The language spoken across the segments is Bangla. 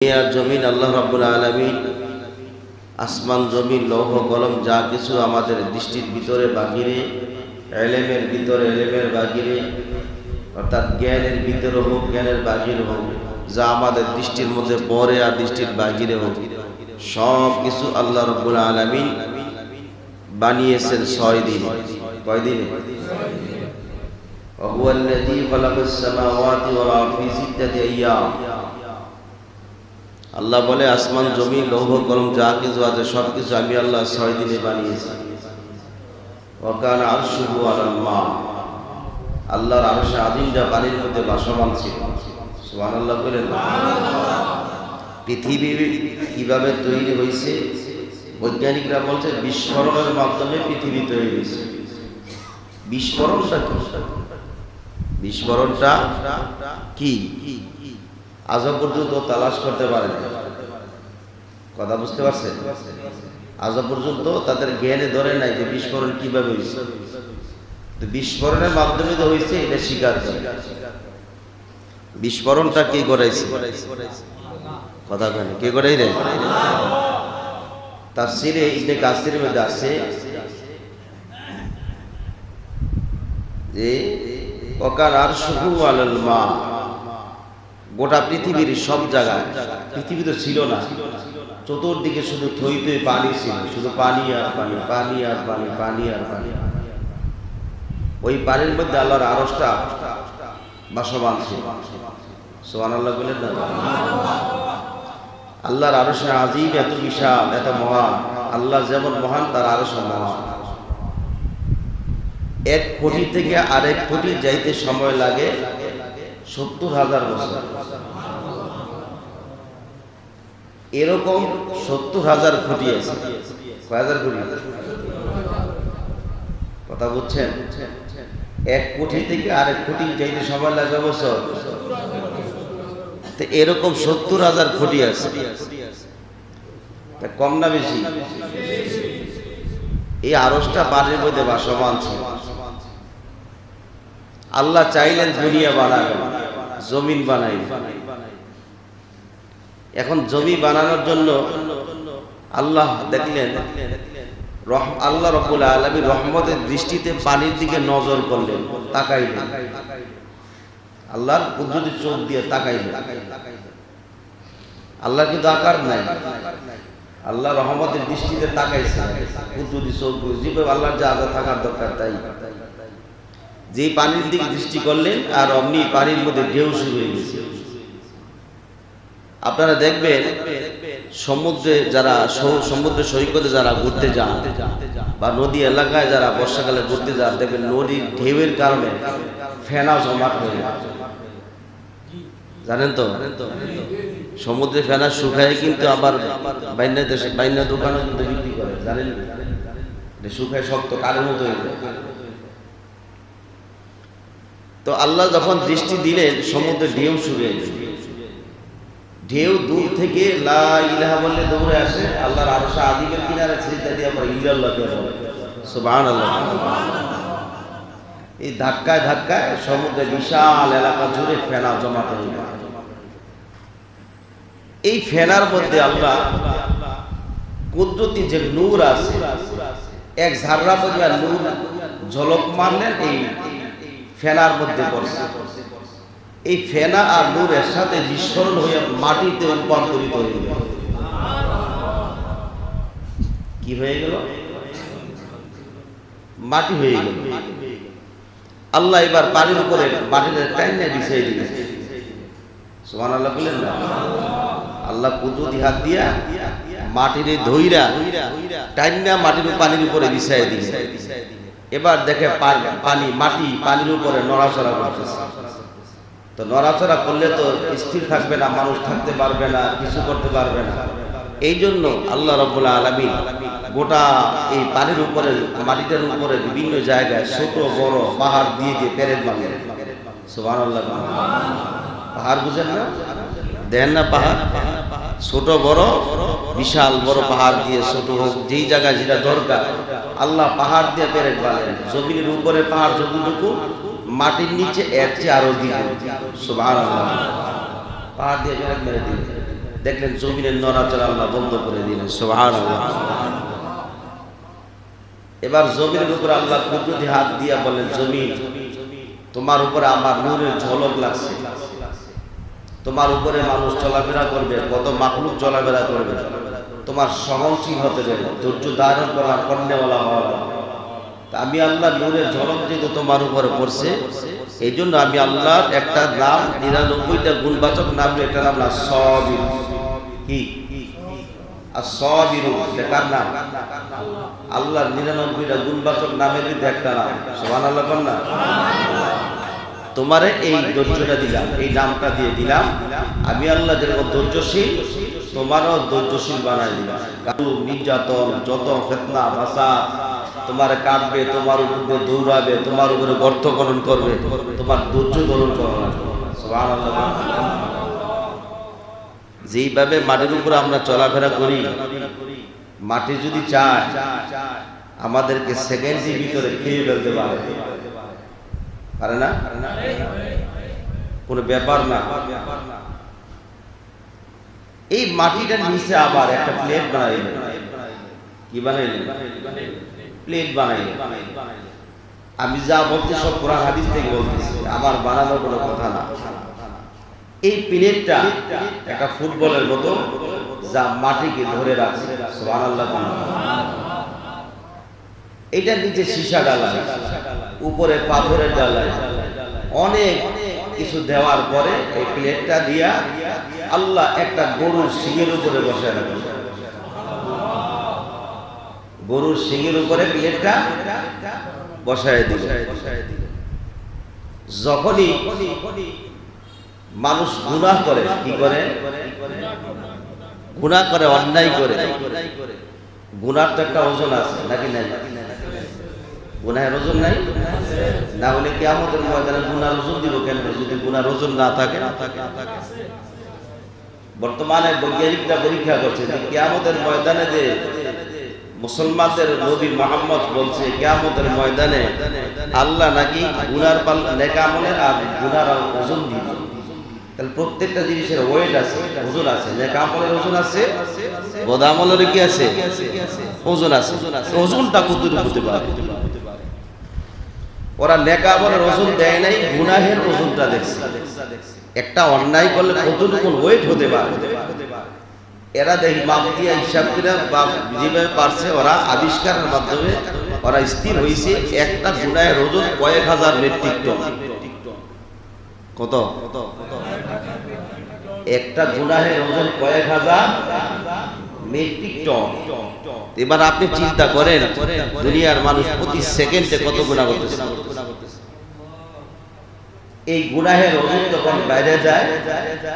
দুনিয়ার জমিন আল্লাহ রাব্বুল আলামিন আসমান জমিন লৌহ কলম যা কিছু আমাদের দৃষ্টির ভিতরে বাহিরে এলেমের ভিতরে এলেমের বাহিরে অর্থাৎ জ্ঞানের ভিতরে হোক জ্ঞানের বাহিরে হোক যা আমাদের দৃষ্টির মধ্যে পড়ে আর দৃষ্টির বাহিরে হোক সব কিছু আল্লাহ রব্বুল আলামিন বানিয়েছেন ছয় দিন কয় দিনে وهو الذي خلق السماوات والأرض في ستة أيام আল্লাহ বলে, আসমান জমি লৌহ, কলম, যা কিছু আছে, সব কিছু আমি আল্লাহ ছয় দিনে বানিয়েছি। অকান আর শুভ আর মা। আল্লাহর আরশে আদিমটা পানির মধ্যে বাসমান ছিল। সুবান আল্লাহ বলেন, পৃথিবী কীভাবে তৈরি হয়েছে? বৈজ্ঞানিকরা বলছে, বিস্ফোরণের মাধ্যমে পৃথিবী তৈরি হয়েছে। বিস্ফোরণটা বিস্ফোরণটা কি? আজও পর্যন্ত তালাশ করতে পারে কথা বুঝতে পারছেন? আজও পর্যন্ত তাদের জ্ঞানে ধরে নাই যে বিস্ফোরণ কীভাবে হয়েছে। বিস্ফোরণের মাধ্যমে তো হয়েছে, এটা স্বীকার করে। বিস্ফোরণটা কে করাইছে? কথা কেন কে করাই রে তার সিরে ইবনে কাসির মধ্যে আছে যে অকার আর শুধু আলাল মা গোটা পৃথিবীর সব জায়গায়। পৃথিবী তো ছিল না। চতুর্দিকে শুধু থই থই পানি ছিল। শুধু পানি আর পানি পানি আর পানি পানি আর পানি। ওই পানির মধ্যে আল্লাহর আরসটা বাসবান ছিল। সোহান আল্লাহ বলেন না আল্লাহর আরসে আজিব এত বিশাল, এত মহান। আল্লাহ যেমন মহান, তার আরস মহান। এক কোটি থেকে আরেক কোটি যাইতে সময় লাগে সত্তর হাজার বছর। এরকম সত্তর হাজার কোটি আছে। হাজার কোটি কথা বুঝছেন? এক কোটি থেকে আরেক কোটি যাইতে সময় লাগে তো এরকম সত্তর হাজার কোটি আছে। কম না বেশি? এই আরসটা বাড়ির মধ্যে বাসমান ছিল। আল্লাহ চাইলেন দুনিয়া বানাবেন, জমিন বানাইবেন। এখন জমি বানানোর জন্য আল্লাহ দেখলেন আল্লাহ রবুল আলমী রহমতের দৃষ্টিতে পানির দিকে নজর করলেন, তাকাইলেন। আল্লাহর পদ্ধতি চোখ দিয়ে তাকাইলেন। আল্লাহ কিন্তু আকার নাই। আল্লাহ রহমতের দৃষ্টিতে তাকাইছে কুদ্দুদি চোখ যেভাবে আল্লাহর যা আদা থাকার দরকার তাই। যে পানির দিকে দৃষ্টি করলেন, আর অমনি পানির মধ্যে ঢেউ শুরু হয়ে গেছে। আপনারা দেখবেন সমুদ্রে যারা সমুদ্র সৈকতে যারা ঘুরতে যান বা নদী এলাকায় যারা বর্ষাকালে ঘুরতে যান, দেখবেন নদীর ঢেউয়ের কারণে ফেনা জমাট হয়ে জানেন তো? সমুদ্রে ফেনা শুকায় কিন্তু আবার বাইনা দেশে বাইনা দোকানে কিন্তু বিক্রি করে, জানেন শুকায় শক্ত কারের মতো হয়ে যায়। তো আল্লাহ যখন দৃষ্টি দিলেন, সমুদ্রে ঢেউ শুরু হয়েছে ঢেউ দূর থেকে ইলাহা বললে দৌড়ে আসে, আল্লাহর আরশা আদিমের কিনারে সিজদা দিয়ে পড়ে ইল্লাল্লাহকে বলে। সুবহানাল্লাহ। এই ধাক্কায় ধাক্কায় সমুদ্রে বিশাল এলাকা জুড়ে ফেনা জমাতে হয়ে এই ফেনার মধ্যে আল্লাহ কুদরতি যে নূর আছে, এক ঝাররা পরিমাণ নূর ঝলক মারলেন, এই ফেনার মধ্যে পড়ছে। এই ফেনা আর নূরের সাথে বিস্ফোরণ হয়ে মাটিতে রূপান্তরিত হয়ে গেল কি হয়ে গেল? মাটি হয়ে গেল। আল্লাহ এবার পানির উপরে মাটিতে টাইনে বিছিয়ে দিলে। সোমান আল্লাহ বললেন না? আল্লাহ কুদরতি হাত দিয়া মাটির ধইরা টাইনা মাটির পানির উপরে বিছাই দিলে। এবার দেখে পানি, মাটি পানির উপরে নড়াচড়া করতেছে। তো নড়াচড়া করলে তো স্থির থাকবে না, মানুষ থাকতে পারবে না, কিছু করতে পারবে না। এই জন্য আল্লাহ রব্বুল্লাহ আলমী গোটা এই পানির উপরে মাটিটার উপরে বিভিন্ন জায়গায় ছোট, বড় পাহাড় দিয়ে দিয়ে পেরেক বানিয়ে পাহাড় বুঝেন না? দেন না পাহাড়? ছোট, বড়, বিশাল বড় পাহাড় দিয়ে ছোট হোক, যেই জায়গায় যেটা দরকার, আল্লাহ পাহাড় দিয়ে পেরেক বানালেন। জমিনের উপরে পাহাড় যতটুকু মাটির নিচে এর চেয়ে আরও সুবহানাল্লাহ। পাহাড় দিয়ে মেরে দিলেন। দেখলেন জমিনের নড়াচড়া আল্লাহ বন্ধ করে দিলেন। সোহান এবার জমিনের উপর আল্লাহ কুদরতি হাত দিয়া বলেন জমিন, তোমার উপরে আমার নূরের ঝলক লাগছে। তোমার উপরে মানুষ চলাফেরা করবে, কত মাকলুক চলাফেরা করবে। তোমার সহনশীল হতে হবে ধৈর্য ধারণ করার কন্যাওয়ালা হওয়া লাগবে। আমি আল্লাহ নূরের ঝলক যেহেতু তোমার উপরে পড়ছে এই জন্য আমি আল্লাহর একটা নাম, নিরানব্বইটা গুণবাচক নাম একটা নাম। না। কি তোমারে এই ধৈর্যটা দিলাম, এই নামটা দিয়ে দিলাম। আমি আল্লাহ যেরকম তোমারও কারু নির্যাতন যত ফেতনা ভাষা তোমার কাঁদবে তোমার উপরে দৌড়াবে, তোমার উপরে গর্ত করবে, তোমার ধৈর্য ধারণ করা লাগবে সুবহানাল্লাহ। যেইভাবে মাটির উপরে আমরা চলাফেরা করি, মাটি যদি চায়, আমাদেরকে সেকেন্ডের ভিতরে খেয়ে ফেলতে পারে। পারে না? কোনো ব্যাপার না। এই মাটিটার নিচে আবার একটা প্লেট বানাইলেন। কি বানাইলেন? প্লেট বানাইলেন আমি যা বলতে সব কোরআন হাদিস থেকে বলতেছি আমার বানানোর কোনো কথা না। এই প্লেটটা একটা ফুটবলের মতো যা মাটিকে ধরে রাখছে এটা নিচে সীসা ডালা, উপরে পাথরের ডালায় অনেক কিছু দেওয়ার পরে এই প্লেটটা দিয়া আল্লাহ একটা গরুর শিঙের উপরে বসে রাখবে গরুর শিঙের উপরে প্লেটটা বসায় দিল। যখনই মানুষ গুনাহ করে, কি করে? গুনাহ করে, অন্যায় করে। গুনার তো একটা ওজন আছে, নাকি নাই? গুনাহের ওজন নাই? না হলে কি আমাদের ময়দানে গুনার ওজন দিব কেন? যদি গুনার ওজন না থাকে না থাকে। বর্তমানে বৈজ্ঞানিকরা পরীক্ষা করছে যে কেয়ামতের ময়দানে যে মুসলমানদের নবী মোহাম্মদ বলছে, কেয়ামতের ময়দানে আল্লাহ নাকি গুনার পাল নেকামলের আর গুনার ওজন দিবে। তাহলে প্রত্যেকটা জিনিসের ওয়েট আছে, ওজন আছে। নেকামলের ওজন আছে বদামলের কি আছে? ওজন আছে। ওজনটা কতটুকু হতে পারে? ওরা নেকামলের ওজন দেয় নাই, গুনাহের ওজনটা দেখছে। একটা অন্যায় করলে কতটুকু ওয়েট হতে পারে? এরা দেখি মাপ দিয়া হিসাব করে বা যেভাবে পারছে, ওরা আবিষ্কারের মাধ্যমে ওরা স্থির হয়েছে একটা গুনাহের ওজন কয়েক হাজার মেট্রিক টন। কত? একটা গুনাহের ওজন কয়েক হাজার মেট্রিক টন। এবার আপনি চিন্তা করেন, দুনিয়ার মানুষ প্রতি সেকেন্ডে কত গুণা করতেছে? এই গুনাহের ওজন যখন বাইরে যায়,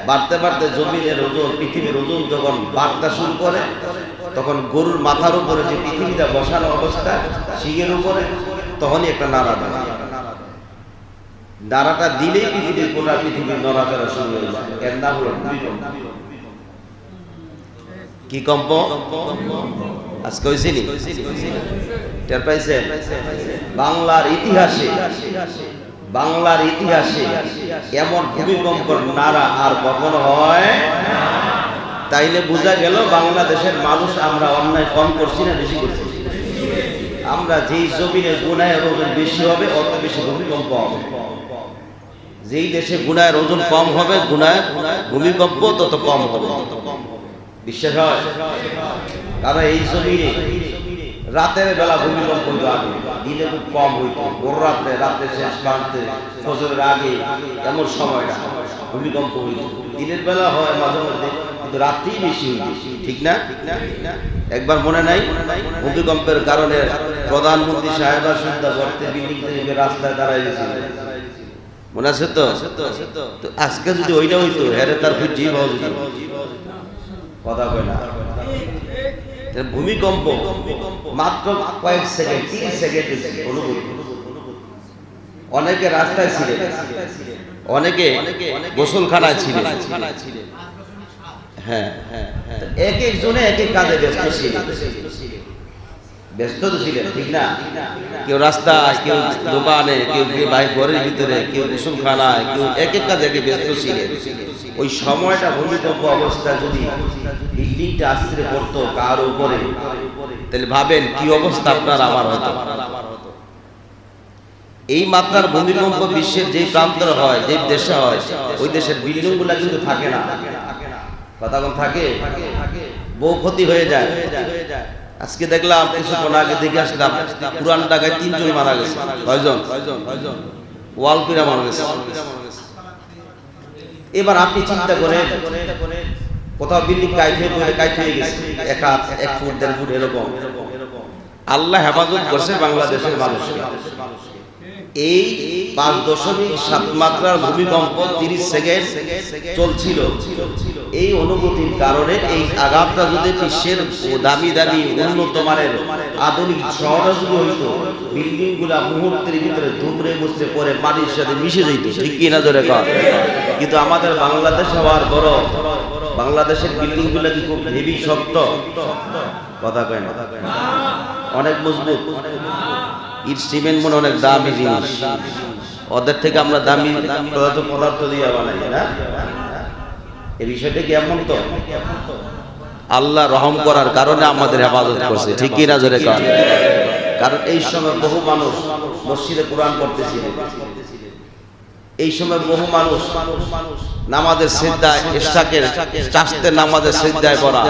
বাড়তে বাড়তে জমিনের ওজন, পৃথিবীর ওজন যখন বাড়তে শুরু করে, তখন গরুর মাথার উপরে যে পৃথিবীটা বসানো অবস্থা, শিঙের উপরে, তখনই একটা নাড়া দেয়। নাড়াটা দিলেই পৃথিবীর গোটা পৃথিবীর নড়াচড়া শুরু হয়ে যায়। এর নাম হলো কি কম্প? আজকে হয়েছিনি টের পাইছেন? বাংলার ইতিহাসে বাংলার ইতিহাসে এমন ভূমিকম্পর নাড়া আর কখনো হয় তাইলে বোঝা গেল বাংলাদেশের মানুষ আমরা অন্যায় কম করছি না বেশি করছি। আমরা যেই জমিনে গুণায়ের ওজন বেশি হবে, অত বেশি ভূমিকম্প হবে। যেই দেশে গুণায়ের ওজন কম হবে গুণায় ভূমিকম্প তত কম হবে। বিশ্বাস হয়? কারণ এই জমিনে রাতের বেলা ভূমিকম্প আগে দিনে খুব কম হইতো। ভোর রাত্রে রাত্রে শেষ প্রান্তে ফজরের আগে এমন সময়টা, ভূমিকম্প হইত। দিনের বেলা হয় মাঝে মধ্যে, কিন্তু রাত্রেই বেশি হইতো। ঠিক না? একবার মনে নাই? ভূমিকম্পের কারণে প্রধানমন্ত্রী সাহেবা সুন্দর গর্তে বিল্ডিং থেকে রাস্তায় দাঁড়াই গেছিল মনে আছে তো? আজকে যদি ওইটা হইতো হ্যারে তার পাওয়া যেত কথা কয় না। ভূমিকম্প মাত্র কয়েক সেকেন্ড, তিরিশ সেকেন্ড অনেকে রাস্তায় ছিলেন, অনেকে গোসলখানায় ছিলেন। হ্যাঁ হ্যাঁ হ্যাঁ। এক একজনে এক এক কাজে ব্যস্ত ছিলেন। ব্যস্ত তো ছিলেন, ঠিক না? কেউ রাস্তায়, কেউ দোকানে, কেউ কেউ বাইক ঘরের ভিতরে, কেউ গোসলখানায়, কেউ এক এক কাজে ব্যস্ত ছিলেন। ওই সময়টা ভূমিকম্প অবস্থা যদি বিল্ডিংটা আশ্রে পড়তো কার উপরে? তাহলে ভাবেন, কি অবস্থা আপনার, আমার হতো। এই মাত্রার ভূমিকম্প বিশ্বের যেই প্রান্তরে হয়, যেই দেশে হয়, ওই দেশের বিল্ডিংগুলা কিন্তু থাকে না। কথা থাকে? বহু ক্ষতি হয়ে যায়। আজকে দেখলাম, কিছুক্ষণ আগে দেখে আসলাম, পুরান ঢাকায় তিনজন মারা গেছে, কয়জন? ওয়াল পিরা মারা গেছে। এবার আপনি চিন্তা করেন, কোথাও বিল্ডিং কাইট হয়ে পড়ে গেছে। এক হাত এক ফুট, দেড় ফুট, এরকম। আল্লাহ হেফাজত করছে বাংলাদেশের মানুষকে। এই পাঁচ দশমিক সাত মাত্রার ভূমিকম্প তিরিশ সেকেন্ড চলছিল। এই অনুভূতির কারণে এই আঘাতটা যদি বিশ্বের দামি দামি উন্নত মানের আধুনিক শহরে যদি হইতো বিল্ডিংগুলা মুহূর্তের ভিতরে ধুমরে মুছতে পরে মাটির সাথে মিশে যেত ঠিক কিনা জোরে কর কিন্তু আমাদের বাংলাদেশ হওয়ার বড় বাংলাদেশের বিল্ডিংগুলা কি খুব হেভি শক্ত? কথা কয় না। অনেক মজবুত। ইট সিমেন্ট মনে অনেক দামি জিনিস। ওদের থেকে আমরা দামি পদার্থ দিয়ে বানাই, না? এই বিষয়টা কি এমন তো? আল্লাহ রহম করার কারণে আমাদের হেফাজত করছে, ঠিক কিনা জোরে কর কারণ এই সময় বহু মানুষ মসজিদে কোরআন পড়তেছিলেন এই সময় বহু মানুষ নামাজের সিদ্ধায় ইশাকের চাষতে নামাজের সিদ্ধায় পড়া।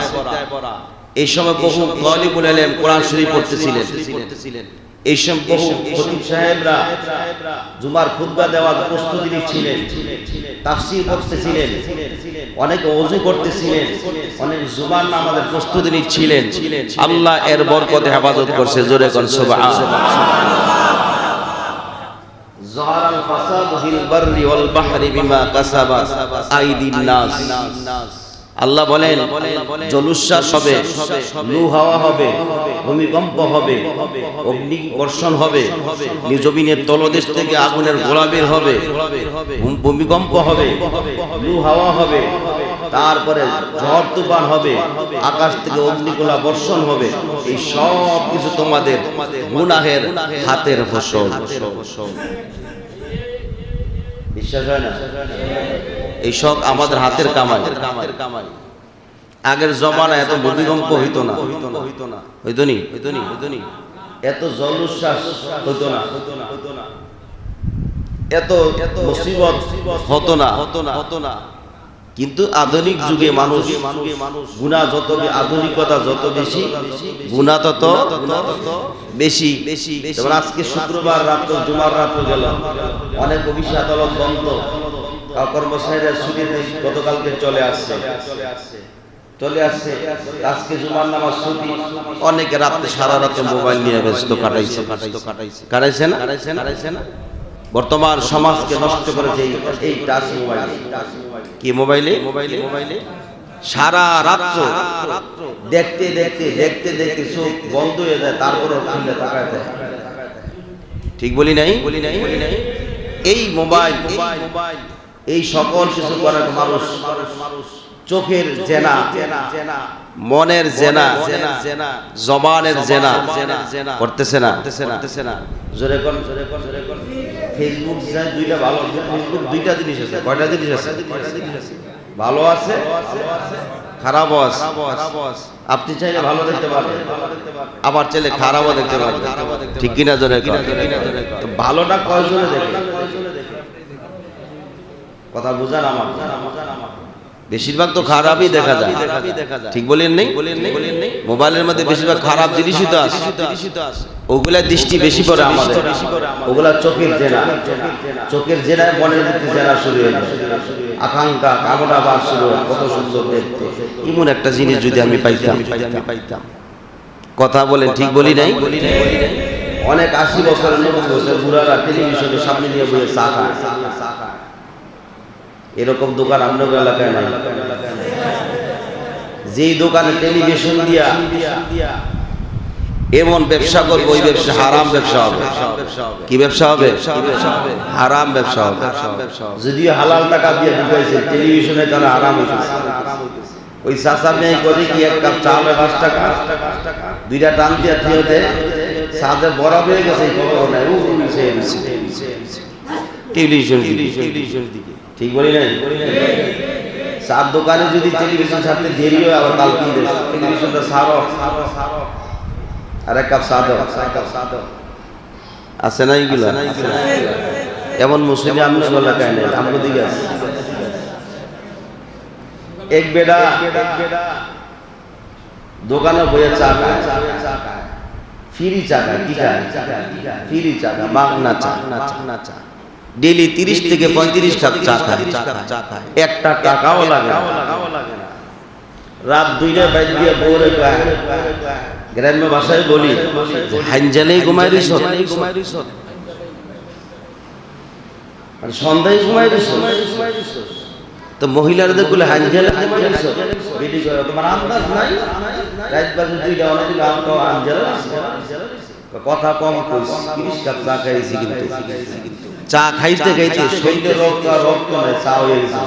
এই সময় বহু গলিবুল আলেম কোরআন শরীফ পড়তেছিলেন। এইসব বহু খতিব সাহেবরা জুমার খুতবা দেওয়ার প্রস্তুতি নিচ্ছিলেন তাফসির করতেছিলেন অনেকে অজু করতেছিলেন অনেক জুমার নামাজের প্রস্তুতি নিচ্ছিলেন। আল্লাহ এর বরকতে হেফাজত করছে জোরে কোন সুবহানাল্লাহ আল্লাহ বলেন জলুশ্বাস হবে লু হাওয়া হবে ভূমিকম্প হবে অগ্নি বর্ষণ হবে জমিনের তলদেশ থেকে আগুনের গোলাবের হবে ভূমিকম্প হবে লু হাওয়া হবে তারপরে ঝড় তুফান হবে আকাশ থেকে অগ্নিকোলা বর্ষণ হবে এই সব কিছু তোমাদের গুনাহের হাতের ফসল। বিশ্বাস হয় না। এই সব আমাদের হাতের কামাই। আগের জমানা এত ভূমিকম্প হইতো না। হইতো নি? হইতো নি নি এত না। এত এত মুসিবত হতো না। না না কিন্তু আধুনিক যুগে মানুষ গুণা যত আধুনিকতা যত বেশি, গুণা তত বেশি। বেশি আজকে শুক্রবার রাত, জুমার রাত গেল। অনেক অফিস আদালত বন্ধ। চলে আসছে। চলে আসছে। রাতে সারা মোবাইল নিয়ে কাটাইছে। কাটাইছে না? না বর্তমান সমাজকে নষ্ট করেছে এই- টাচ মোবাইল। কি মোবাইলে? মোবাইলে মোবাইলে সারা রাত্র দেখতে দেখতে দেখতে দেখতে চোখ বন্ধ হয়ে যায় তারপরে ঠিক বলি নাই বলি নাই বলি নাই? এই মোবাইল মোবাইল এই সকল কিছু করার মানুষ। চোখের জেনা, মনের জেনা, জবানের জেনা করতেছে না। জোরে কোন জোরে কোন জোরে কোন। ফেসবুক দুইটা ভালো ফেসবুক দুইটা জিনিস আছে, কয়টা জিনিস আছে? ভালো আছে, খারাপও আছে। আপনি চাইলে ভালো দেখতে পারবেন। আবার চাইলে খারাপও দেখতে পারবেন। ঠিক কিনা জোরে ভালোটা কয়জনে দেখে? কথা বুঝান আমার। বেশিরভাগ তো খারাপই দেখা যায়। ঠিক বলেন নেই? মোবাইলের মধ্যে বেশিরভাগ খারাপ জিনিসই তো আছে। ওগুলা দৃষ্টি বেশি পড়ে আমাদের। ওগুলা চোখের জেনা চোখের জেনায় মনের মধ্যে জেনা শুরু হয়ে আকাঙ্ক্ষা কামনা বার শুরু কত সুন্দর দেখতে। এমন একটা জিনিস যদি আমি পাইতাম। পাইতাম। কথা বলেন ঠিক বলি নাই? অনেক আশি বছরের নব্বই বছর বুড়ারা টেলিভিশনের সামনে নিয়ে বসে চা খায়। এরকম দোকান আমরা এলাকায় নাই যেই দোকানে টেলিভিশন দিয়া এমন ব্যবসা করব ওই ব্যবসা হারাম ব্যবসা হবে কি ব্যবসা হবে হারাম ব্যবসা হবে যদিও হালাল টাকা দিয়ে ঢুকাইছে টেলিভিশনে তারা হারাম হইতেছে ওই চাচা মেয়ে করে কি এক কাপ চাল পাঁচ টাকা দুইটা টান দিয়ে দিয়েতে সাথে বড় হয়ে গেছে টেলিভিশন টেলিভিশন দিকে ঠিক বলি নাই? চার দোকানে যদি টেলিভিশন ছাড়তে দেরি হয় আবার কাল কিনতে টেলিভিশনটা সারো আর এক কাপ সাদো আছে না এইগুলো এমন মুসলিম আমি কায় নাই। দিকে আছে। এক বেটা দোকানে বইয়ে চা খায়। ফিরি চা খায়। কি খায়? ফিরি চা খায়। মাগনা চা না চা। ডেলি তিরিশ থেকে পঁয়ত্রিশ কাপ চা খায়। একটা টাকাও লাগে রাত দুইটা বাইর দিয়ে কয় গ্রাম্য ভাষায় বলি হাঞ্জালেই ঘুমাই সন্ধ্যায় তো তোমার আন্দাজ নাই? রাত বাজে দুইটা আমরাও কথা কম কইস তিরিশ কাপ চা খাইছি কিন্তু। চা খাইতে খাইতে শরীরে রক্ত রক্ত নাই চা হয়ে গেছে।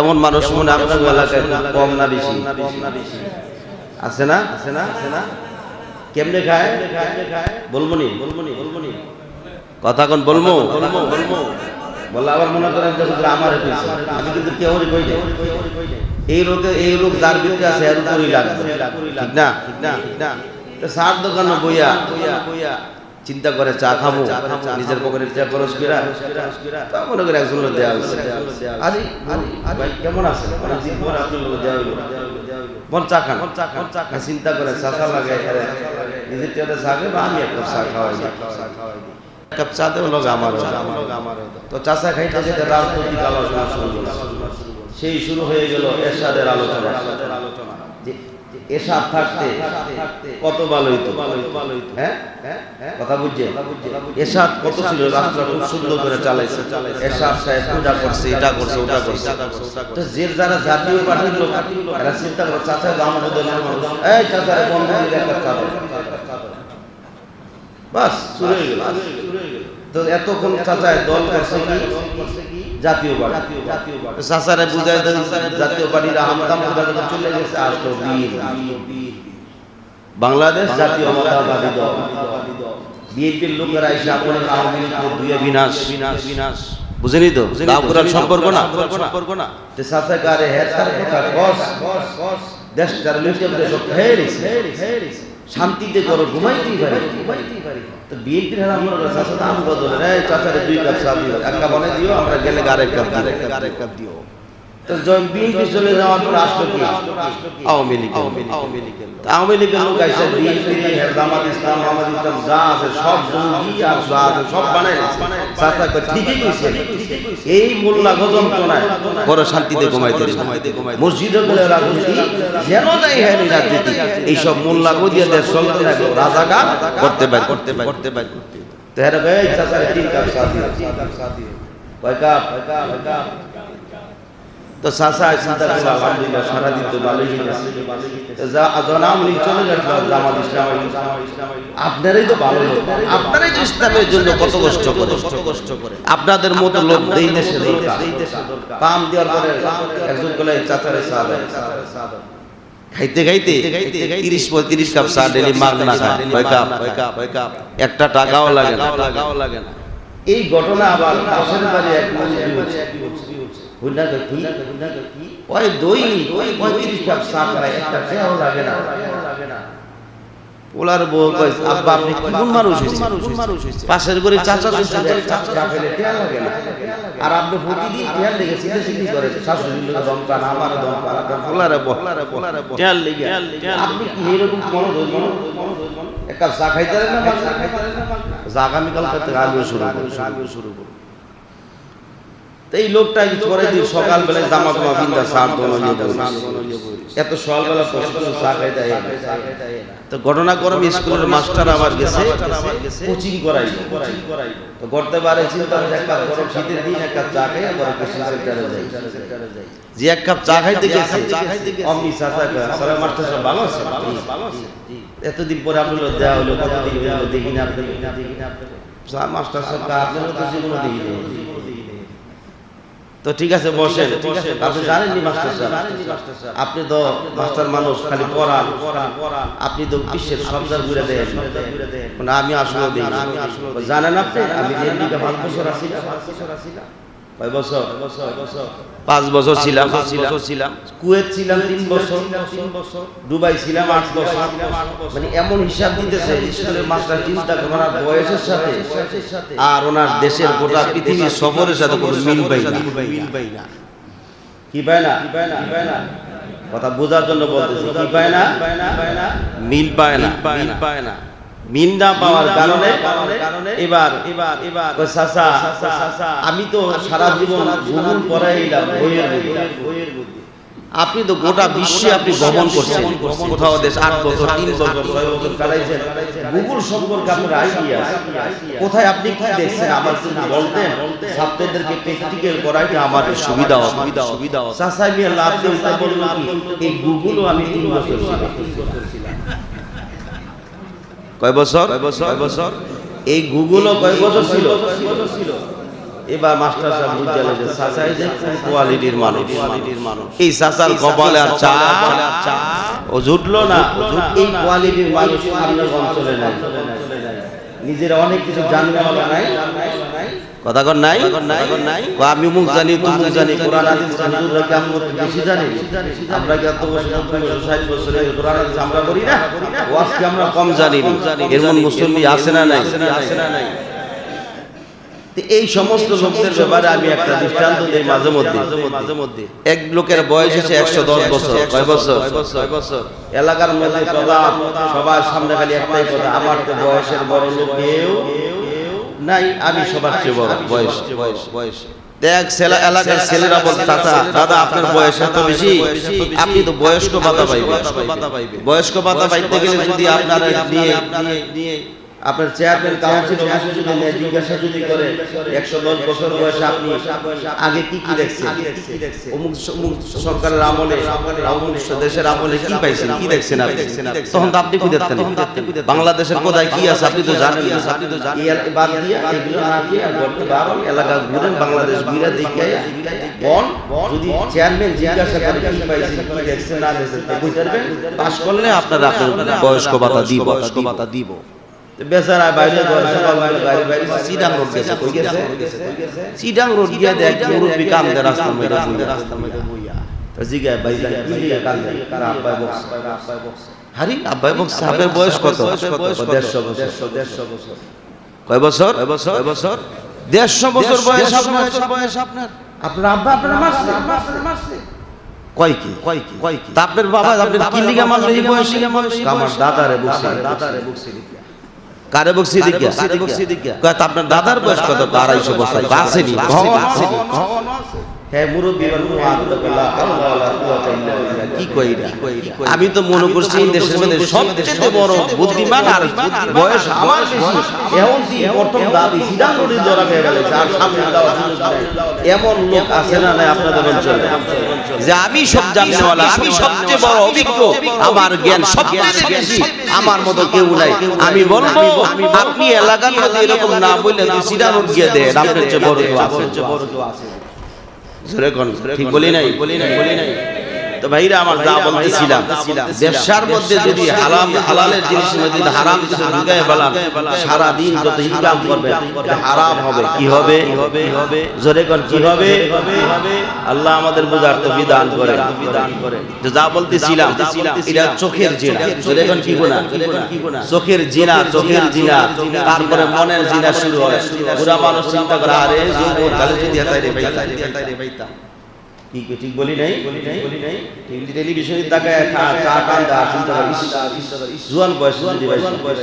এমন মানুষ মনে আপনার এলাকায় কম না বেশি। আছে না? আছে না? আছে না? কেমনে খায়? বলব নি বলব নি বলব নি কথা কোন বলব বলব বলব বললে আবার মনে করেন যে আমার আমি কিন্তু কেউ কই। এই রোগে এই রোগ যার ভিতরে আছে এর উপরই লাগবে। ঠিক না ঠিক না? ঠিক না? তো সার দোকানে বইয়া বইয়া বইয়া চিন্তা করে চা খাব নিজের পকেটে চা খরচ কইরা তা মনে করে একজন লোক দেওয়া হয়েছে আরে ভাই কেমন আছে আপনার লোক দেওয়া হইল। বল চা খান। চা খান। চা খান। চিন্তা করে চাষা লাগে নিজের টেটে চা খাবে আমি এক কাপ চা খাওয়াই। এক কাপ চা দেবো লোক আমার তো চাষা খাইতে খাইতে রাজনৈতিক আলোচনা শুরু। সেই শুরু হয়ে গেল এরশাদের আলোচনা। এসব থাকতে কত ভালো হইতো? হ্যাঁ? কথা বুঝছে এসব কত ছিল? রাষ্ট্র খুব সুন্দর করে চালাইছে। এসব সাহেব পূজা করছে, এটা করছে, ওটা করছে। তো যে যারা জাতীয় পার্টির লোক, এরা চিন্তা করে, চাচা দাম বদল এই চাচা বন্ধ দিয়ে একটা চাদর। বাস শুরু গেল। তো এতক্ষণ চাচায় দল করছে কি? জাতীয় পার্টি চাচারে বুঝাই দেন জাতীয় পার্টির হামদাম কোথা থেকে চলে গেছে আসলো বীর বাংলাদেশ জাতীয় মতাবাদী দল। বিএনপির লোকেরা এসে আপনার আওয়ামী লীগকে দুয়ে বিনাশ বিনাশ। বিনাশ। বুঝেনি তো? গাঁওপুরার সম্পর্ক না? সম্পর্ক না। তে চাচা কারে হেতার কথা কস দেশ যারা লুটে দেশ হেরিস হেরিস শান্তিতে করো, ঘুমাইতেই পারি। বিএনপির হারা আমরা দুই কাপ চা দিও, এক কাপ অনেক দিও, আমরা গেলে আরেক কাপ আরেক কাপ দিও। তো বিএনপি চলে যাওয়ার পর আসলো কি? আওয়ামী লীগ আওয়ামী লীগ আওয়ামী লীগের লোক আইসা বিএনপি জামাত ইসলাম যা আছে সব জঙ্গি আর যা আছে সব বানাই চাচা কয় ঠিকই কইছে। এই মোল্লা গজন্তনায় বড় শান্তিতে ঘুমাইতে মসজিদে রাজনীতি যেন হ্যাঁ রাজনীতি। এইসব মোল্লা গদিয়া দেশ চলতে রাজাকার করতে পারে। করতে পারে করতে পারে তো চাচা তিন কাপ কাপ কয় কাপ কয় কাপ। তো চাচা চিন্তা করে আলহামদুলিল্লাহ, সারাদিন তো ভালোই গেছে চলে জামাত ইসলাম। আপনারাই তো ভালো লোক, আপনারাই ইসলামের জন্য কত কষ্ট করে। কষ্ট করে আপনাদের মতো লোক দরকার। পাম দেওয়ার পরে একজন বলে চাচারে দেয় খাইতে খাইতে তিরিশ পঁয়ত্রিশ কাপ চা ডেলি মাগ না একটা টাকাও লাগে না টাকাও লাগে না। এই ঘটনা আবার এক হুন্ডা কি? ওই দই ওই পঁয়ত্রিশ কাপ চা খায় একটা টাকাও লাগে না। ওলার বউ কয় আব্বা আপনি কোন মানুষ হইছে পাশের করে চাচা শ্বশুর চা খেলে টেয়া লাগে না। আর আপনি প্রতিদিন টেয়া লেগে করে শাশুড়ি লোক আমার দম পান আপনার ফোলারে বলারে বলারে টেয়া লেগে আপনি কি এরকম কোন চা খাইতে না চা খাইতে পারেন না আগামীকাল থেকে শুরু করব শুরু করব তো এই লোকটা করে দিন সকালবেলায় জামা জামা বিন্দা সার এত সকালবেলা চা খাই দেয় তো ঘটনা করম স্কুলের মাস্টার আবার গেছে কোচিং করাই তো করতে পারে চিন্তা করে এক কাপ গরম শীতের দিন এক কাপ চা খাই আবার কোচিং সেন্টারে যাই। যে এক কাপ চা খাইতে গেছে অমনি চাচা মাস্টার সাহেব ভালো আছে ভালো আছে এতদিন পরে আপনার দেওয়া হলো কতদিন হলো দেখি না মাস্টার সাহেব আপনার তো জীবনে দেখি তো ঠিক আছে বসে আপনি জানেননি মাস্টার স্যার আপনি তো মাস্টার মানুষ খালি পড়ান। আপনি তো বিশ্বের সবজার ঘুরে দেন। আমি আসলে জানেন আপনি? আমি পাঁচ বছর আছি কয় বছর? পাঁচ বছর ছিলাম পাঁচ বছর ছিলাম। কুয়েত ছিলাম তিন বছর। দুবাই ছিলাম আট বছর। মানে এমন হিসাব দিতেছে স্কুলের মাস্টার চিন্তা করে ওনার বয়সের সাথে আর ওনার দেশের গোটা পৃথিবীর সফরের সাথে কোনো মিল পাই না। কি পায় না? কথা বোঝার জন্য বলতেছি কি পায় না। মিল পায় না। মিল পায় না। মিল না পাওয়ার কারণে এবার এবার এবার চাচা আমি তো সারা জীবন ভ্রমণ পড়াইলাম বইয়ের মধ্যে। আপনি তো গোটা বিশ্বে আপনি ভ্রমণ করছেন। কোথাও দেশ আট বছর তিন বছর ছয় বছর কাটাইছেন। গুগল সম্পর্কে আপনার আইডিয়া কোথায় আপনি কি দেখছেন? আমার যদি বলতেন। ছাত্রদেরকে প্র্যাকটিক্যাল করাইতে আমার সুবিধা সুবিধা সুবিধা চাচাই মিয়া লাভ দিয়ে উঠে বলল এই গুগলও আমি তিন বছর ছিলাম। কয় বছর? কয় বছর? এই গুগলও কয় বছর ছিল? এবার মাস্টার সাহেব বুঝতে যে সাসাই যে কোয়ালিটির মানুষ। কোয়ালিটির মানুষ। এই চাচার কপালে আর চা? ও জুটলো না? এই কোয়ালিটির মানুষ আপনার অঞ্চলে নাই। নিজের অনেক কিছু জানতে হবে নাই। কথা কর নাই। আমি মুখ জানি তুই মুখ জানি কোরআন হাদিস জানি তোরা কি আমরা বেশি জানি? আমরা কি এত বছর বছর কোরআন হাদিস আমরা করি না? ওয়াজ কি আমরা কম জানি এর মন মুসল্লি আছে না নাই। আছে না নাই। এই সমস্ত লোকদের ব্যাপারে আমি একটা দৃষ্টান্ত দিই মাঝে মধ্যে। মাঝে মধ্যে। এক লোকের বয়স হচ্ছে একশো দশ বছর। কয় বছর? এলাকার মধ্যে সবার সামনে খালি একটাই কথা আমার তো বয়সের বড় লোক কেউ নাই আমি সবার চেয়ে বড় বয়স। বয়স বয়স দেখ ছেলে এলাকার ছেলেরা বল চাচা দাদা আপনার বয়স এত বেশি? আপনি তো বয়স্ক ভাতা পাইবেন। বয়স্ক ভাতা পাইতে গেলে যদি আপনারা নিয়ে নিয়ে আপনার চেয়ারম্যান কাউন্সিল জিজ্ঞাসা যদি করে, একশো দশ বছর বয়সে আপনি আগে কি কি দেখছেন? সরকারের আমলে দেশের আমলে কি পাইছেন? কি দেখছেন তখন তো আপনি দেখতেন? বাংলাদেশের কোথায় কি আছে আপনি তো জানেন এলাকা ঘুরেন, বাংলাদেশ ঘুরে বল যদি চেয়ারম্যান জিজ্ঞাসা করে কি পাইছেন, কি দেখছেন না দেখছেন বুঝতে পারবেন। পাস করলে আপনারা আপনার বয়স্ক ভাতা দিব। বয়স্ক ভাতা দিব। বেচারা বাইরে সিডাং রোড গেছে কই গেছে? সিডাং রোড গিয়া দেখ মুরব্বি কাম দে রাস্তা রাস্তা বুইয়া তো জিগা ভাই জান কি লিগা কাম দে কার আব্বাই বক্স। আব্বাই বক্স হারি আব্বাই বক্স সাহেবের বয়স কত? 150 বছর। 150 বছর। কয় বছর? কয় বছর? কয় বছর? 150 বছর বয়স আপনার? বয়স আপনার। আপনার আব্বা আপনার মারছে? আপনার মারছে। কয় কি? কয় কি? কয় কি আপনার বাবা আপনার কি লিগা মারলো এই বয়সে। আমার দাদারে দাদারে দিকে কারে বকছি দিকে? আপনার দাদার বয়স কত? আড়াইশো বছর। আসেনি আমি তো মনে করছি দেশের মধ্যে সবচেয়ে বড় বুদ্ধিমান আর বয়স আমার কি প্রথম দাবি সিদ্ধান্ত হয়ে আর সামনে। এমন লোক আছে না আপনাদের অঞ্চলে? যে আমি সব আমি সবচেয়ে বড় অভিজ্ঞ। আমার জ্ঞান সবচেয়ে বেশি। আমার মতো কেউ নাই। আমি বলব আপনি এলাকার মধ্যে এরকম না বললে সিদ্ধান্ত গিয়ে দেন আপনার চেয়ে বড় আছে জোরে কোন ঠিক বলি নাই বলি নাই বলি নাই। তো ভাইরা আমার যা বলতেছিলাম ব্যবসার মধ্যে যদি হারাম হালালের জিনিসের মধ্যে যদি হারাম কিছু ঢুকায় বলান সারা দিন যত ইনকাম করবে হারাম হবে কি হবে জোরে কোন কি হবে আল্লাহ আমাদের বোঝার তো বিধান করে করে তো যা বলতেছিলাম এটা চোখের জিনা জোরে কোন কি গুনাহ চোখের জিনা চোখের জিনা তারপরে মনের জিনা শুরু হয় পুরা মানুষ চিন্তা করে আরে যৌবন কালে যদি হাতাই রে ভাই হাতাই রে ভাইতা কি কি ঠিক বলি নাই? বলি নাই? বলি নাই? টেলিভিশনের তাকায় চা টান দা চিন্তা করিস জুয়ান বয়স যদি ভাই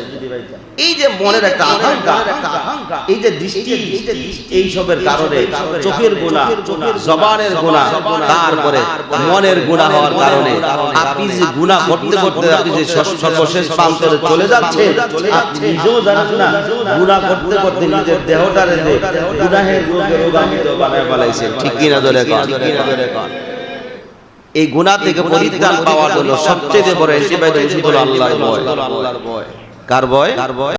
যদি ভাই এই যে মনের একটা আকাঙ্ক্ষা এই যে দৃষ্টি এই সবের কারণে চোখের গুণা জবানের গুণা তারপরে মনের গুণা হওয়ার কারণে আপনি যে গুণা করতে করতে আপনি যে সর্বশেষ প্রান্তরে চলে যাচ্ছে আপনি নিজেও জানেন না গুণা করতে করতে নিজের দেহটারে গুনাহের রোগে রোগান্বিত বানায় ফেলাইছে ঠিক কিনা ধরে ঠিক কিনা? কন এই গুণা থেকে পরিত্রাণ পাওয়ার জন্য সবচেয়ে বড় হিসেবে আল্লাহর ভয়। কার বয় কার ভয়?